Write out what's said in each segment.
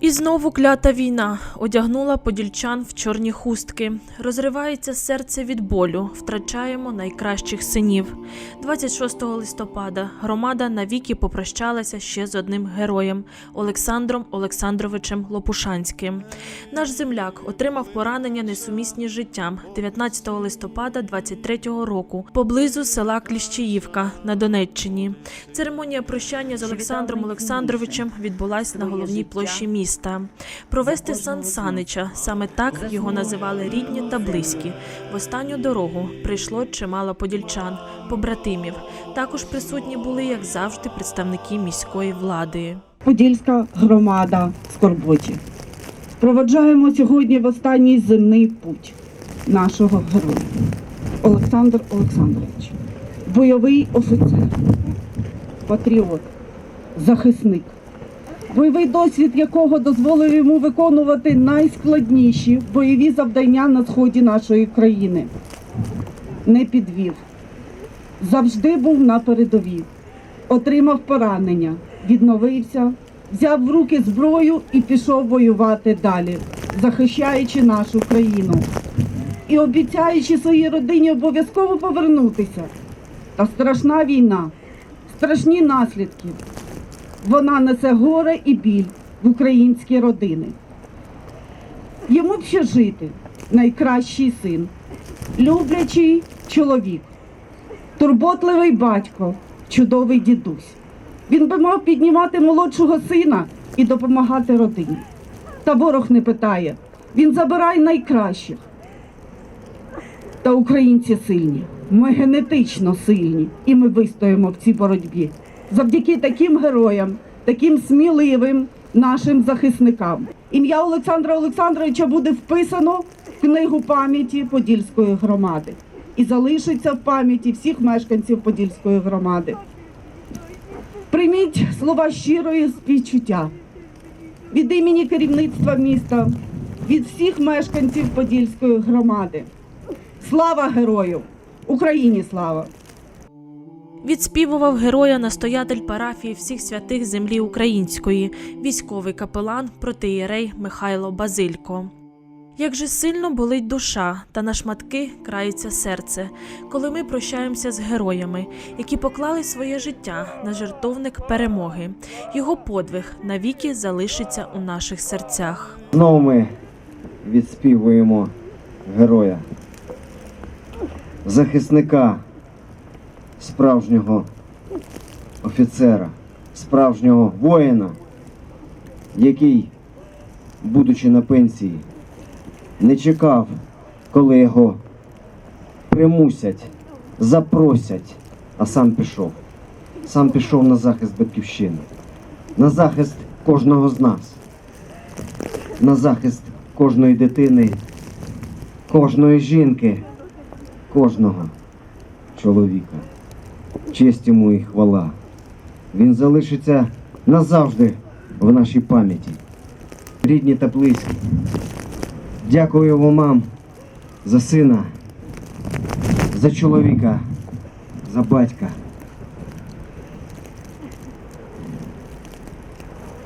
І знову клята війна одягнула подільчан в чорні хустки. Розривається серце від болю. Втрачаємо найкращих синів. 26 листопада громада навіки попрощалася ще з одним героєм Олександром Олександровичем Лопушанським. Наш земляк отримав поранення несумісні з життям 19 листопада 23-го року поблизу села Кліщіївка на Донеччині. Церемонія прощання з Олександром Олександровичем відбулась на головній площі міста. Провести Сан Санича, саме так його називали рідні та близькі. В останню дорогу прийшло чимало подільчан, побратимів. Також присутні були, як завжди, представники міської влади. Подільська громада Скорботі. Проводжаємо сьогодні в останній земний путь нашого героя Олександр Олександрович, бойовий офіцер, патріот, захисник, бойовий досвід якого дозволив йому виконувати найскладніші бойові завдання на сході нашої країни. Не підвів, завжди був на передовій отримав поранення, відновився, взяв в руки зброю і пішов воювати далі, захищаючи нашу країну і обіцяючи своїй родині обов'язково повернутися. Та страшна війна, страшні наслідки. Вона несе горе і біль в українські родини. Йому б ще жити найкращий син, люблячий чоловік турботливий батько, чудовий дідусь. Він би мав піднімати молодшого сина і допомагати родині. Та ворог не питає. Він забирає найкращих. Та українці сильні. Ми генетично сильні, і ми вистоїмо в цій боротьбі. Завдяки таким героям, таким сміливим нашим захисникам. Ім'я Олександра Олександровича буде вписано в книгу пам'яті Подільської громади і залишиться в пам'яті всіх мешканців Подільської громади. Прийміть слова щирої співчуття від імені керівництва міста, від всіх мешканців Подільської громади. Слава герою! Україні слава! Відспівував героя настоятель парафії всіх святих землі української, військовий капелан протиєрей Михайло Базилько. Як же сильно болить душа та на шматки крається серце, коли ми прощаємося з героями, які поклали своє життя на жертовник перемоги. Його подвиг навіки залишиться у наших серцях. Знову ми відспівуємо героя, захисника, справжнього офіцера, справжнього воїна, який, будучи на пенсії, не чекав, коли його примусять, запросять, а сам пішов. Сам пішов на захист батьківщини, на захист кожного з нас на захист кожної дитини, кожної жінки, кожного чоловіка. Честь йому і хвала. Він залишиться назавжди в нашій пам'яті. Рідні та близькі. Дякую вам мам, за сина, за чоловіка, за батька.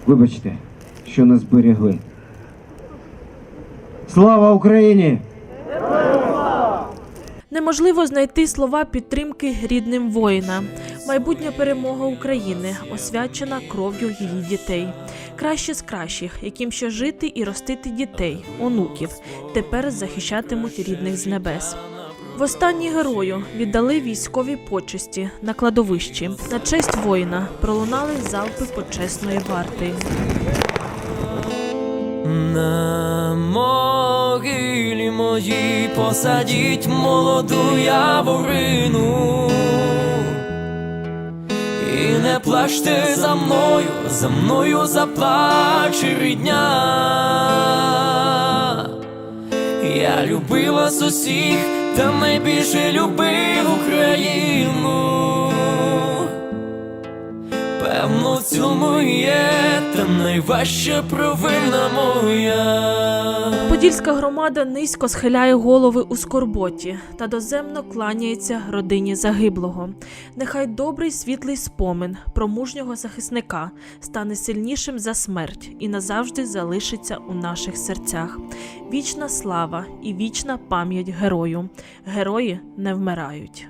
Вибачте, що не зберегли. Слава Україні! Неможливо знайти слова підтримки рідним воїна. Майбутня перемога України освячена кров'ю її дітей. Краще з кращих, яким ще жити і ростити дітей, онуків, тепер захищатимуть рідних з небес. Востаннє герою віддали військові почесті на кладовищі. На честь воїна пролунали залпи почесної варти. На могилі моїй посадіть молоду яворину. І не плачте за мною, за мною заплаче рідня. Я любив вас усіх, та найбільше любив Україну. Певно, у цьому є та найважча провина моя. Подільська громада низько схиляє голови у скорботі та доземно кланяється родині загиблого. Нехай добрий світлий спомин про мужнього захисника стане сильнішим за смерть і назавжди залишиться у наших серцях. Вічна слава і вічна пам'ять герою. Герої не вмирають.